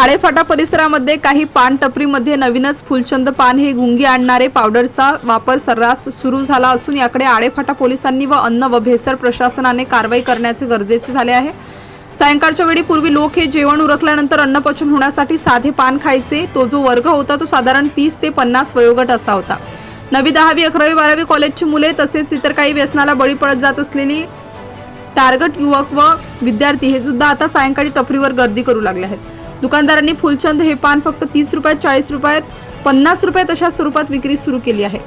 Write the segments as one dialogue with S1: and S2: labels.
S1: आळेफाटा परिसरामध्ये काही पान टपरीमध्ये नवीनच फुलचंद पान हे गुंगी आणणारे पावडरचा वापर सर्रास सुरू झाला असून याकडे आळेफाटा पोलिसांनी व अन्न व भेसळ प्रशासनाने कारवाई करण्याचे गरजेचे झाले आहे. सायंकाळच्या वेळी पूर्वी लोक हे जेवण उरकल्यानंतर अन्न पचन होण्यासाठी साधे पान खायचे. तो जो वर्ग होता तो साधारण तीस ते पन्नास वयोगट असा होता. नवी दहावी अकरावी बारावी कॉलेजची मुले तसेच इतर काही व्यसनाला बळी पडत जात असलेली टार्गट युवक व विद्यार्थी हे सुद्धा आता सायंकाळी टपरीवर गर्दी करू लागले आहेत. दुकानदारांनी फुलचंद हे पान फक्त तीस रुपयात चाळीस रुपयात पन्नास रुपयात अशा स्वरूपात विक्री सुरू केली आहे.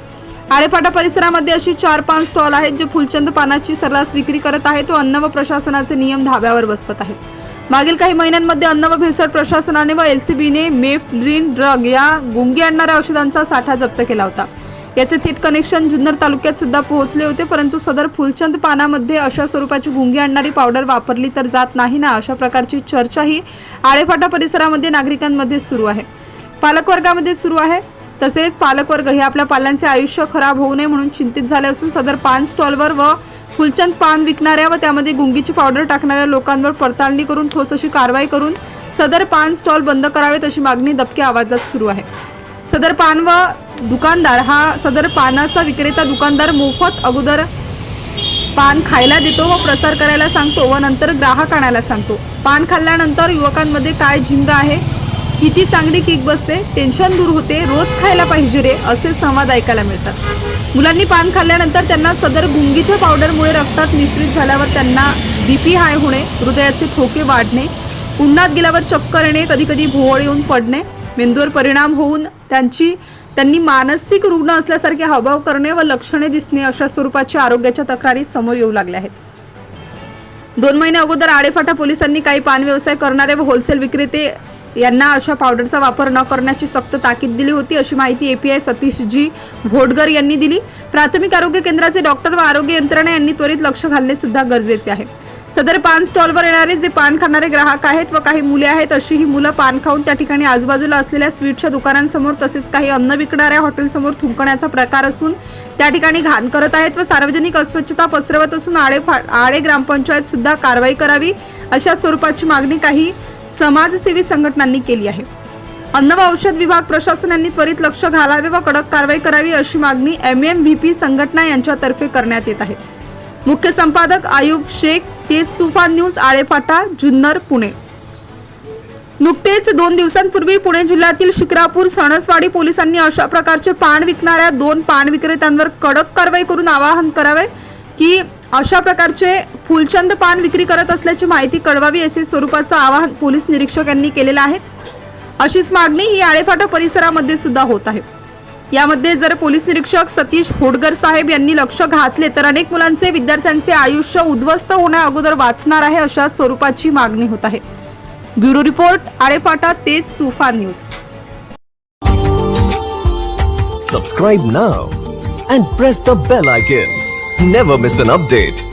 S1: आळेफाटा परिसरामध्ये अशी चार पाच स्टॉल आहेत जे फुलचंद पानाची सर्रास विक्री करत आहेत व अन्न व प्रशासनाचे नियम धाब्यावर बसवत आहेत. मागील काही महिन्यांमध्ये अन्न व भेसळ प्रशासनाने व एलसीबीने मेफ ड्रीन ड्रग या गुंगी आणणाऱ्या औषधांचा साठा जप्त केला होता. याचे थेट कनेक्शन जुन्नर तालुक्यात सुद्धा पोहोचले होते परंतु सदर फुलचंद पानामध्ये अशा स्वरूपाची गुंगी आणणारी पावडर वापरली तर जात नाही ना अशा प्रकारची चर्चाही आळेफाटा परिसरामध्ये नागरिकांमध्ये सुरू आहे. पालकवर्गामध्ये सुरू आहे. तसेच पालकवर्ग हे आपल्या पाल्यांचे आयुष्य खराब होऊ नये म्हणून चिंतित झाले असून सदर पान स्टॉलवर व फुलचंद पान विकणाऱ्या व त्यामध्ये गुंगीची पावडर टाकणाऱ्या लोकांवर पडताळणी करून ठोस अशी कारवाई करून सदर पान स्टॉल बंद करावेत अशी मागणी दबक्या आवाजात सुरू आहे. सदर पान व दुकानदार हा सदर पानाचा विक्रेता दुकानदार मोफत अगोदर पान खायला देतो व प्रसार करायला सांगतो व नंतर ग्राहक आणायला सांगतो. पान खाल्ल्यानंतर युवकांमध्ये काय झिंग आहे? किती चांगली किक बसते? टेन्शन दूर होते. रोज खायला पाहिजे रे असे संवाद ऐकायला मिळतात. मुलांनी पान खाल्ल्यानंतर त्यांना सदर गुंगीच्या पावडरमुळे रक्तात मिश्रित झाल्यावर त्यांना बीपी हाय होणे हृदयाचे ठोके वाढणे उन्हात गेल्यावर चक्कर येणे कधी कधी भोवळ येऊन पडणे मेंदूवर परिणाम होऊन त्यांची त्यांनी मानसिक रुग्ण असल्यासारखे हावभाव करणे व लक्षणे दिसणे अशा स्वरूपाच्या आरोग्याच्या तक्रारी समोर येऊ लागल्या आहेत. दोन महिने अगोदर आडेफाटा पोलिसांनी काही पान व्यवसाय करणारे व होलसेल विक्रेते यांना अशा पावडरचा वापर न करण्याची सक्त ताकीद दिली होती अशी माहिती एपीआय सतीशजी भोटगर यांनी दिली. प्राथमिक आरोग्य केंद्राचे डॉक्टर व आरोग्य यंत्रणा यांनी त्वरित लक्ष घालणे सुद्धा गरजेचे आहे. सदर पान स्टॉलवर येणारे जे पान खाणारे ग्राहक आहेत व काही मुले आहेत अशी ही मुलं पान खाऊन त्या ठिकाणी आजूबाजूला असलेल्या स्वीटच्या दुकानांसमोर तसेच काही अन्न विकणाऱ्या हॉटेलसमोर थुंकण्याचा प्रकार असून त्या ठिकाणी घाण करत आहेत व सार्वजनिक अस्वच्छता पसरवत असून आडे आडे ग्रामपंचायत सुद्धा कारवाई करावी अशा स्वरूपाची मागणी काही समाजसेवी संघटनांनी केली आहे. अन्न व औषध विभाग प्रशासनांनी त्वरित लक्ष घालावे व कडक कारवाई करावी अशी मागणी एम एम व्ही पी संघटना यांच्यातर्फे करण्यात येत आहे. मुख्य संपादक आयुब शेख तेज तुफान न्यूज आळेफाटा जुन्नर पुणे. नुकतेच दोन दिवसांपूर्वी पुणे जिल्ह्यातील शिक्रापूर सणसवाडी पोलिसांनी अशा प्रकारचे पान विकणाऱ्या दोन पान विक्रेत्यांवर कडक कारवाई करून आवाहन करावे की अशा प्रकारचे फुलचंद पान विक्री करत असल्याची माहिती कळवावी असे स्वरूपाचं आवाहन पोलीस निरीक्षक यांनी केलेलं आहे. अशीच मागणी ही आळेफाटा परिसरामध्ये सुद्धा होत आहे. यामध्ये जर पोलीस निरीक्षक सतीश होडगर साहेब यांनी लक्ष घातले तर अनेक मुलांचे विद्यार्थ्यांचे आयुष्य उद्ध्वस्त होण्या अगोदर वाचणार आहे अशा स्वरूपाची मागणी होत आहे. Bureau report Arephata Tej Toofan news.
S2: Subscribe now and press the bell icon never miss an update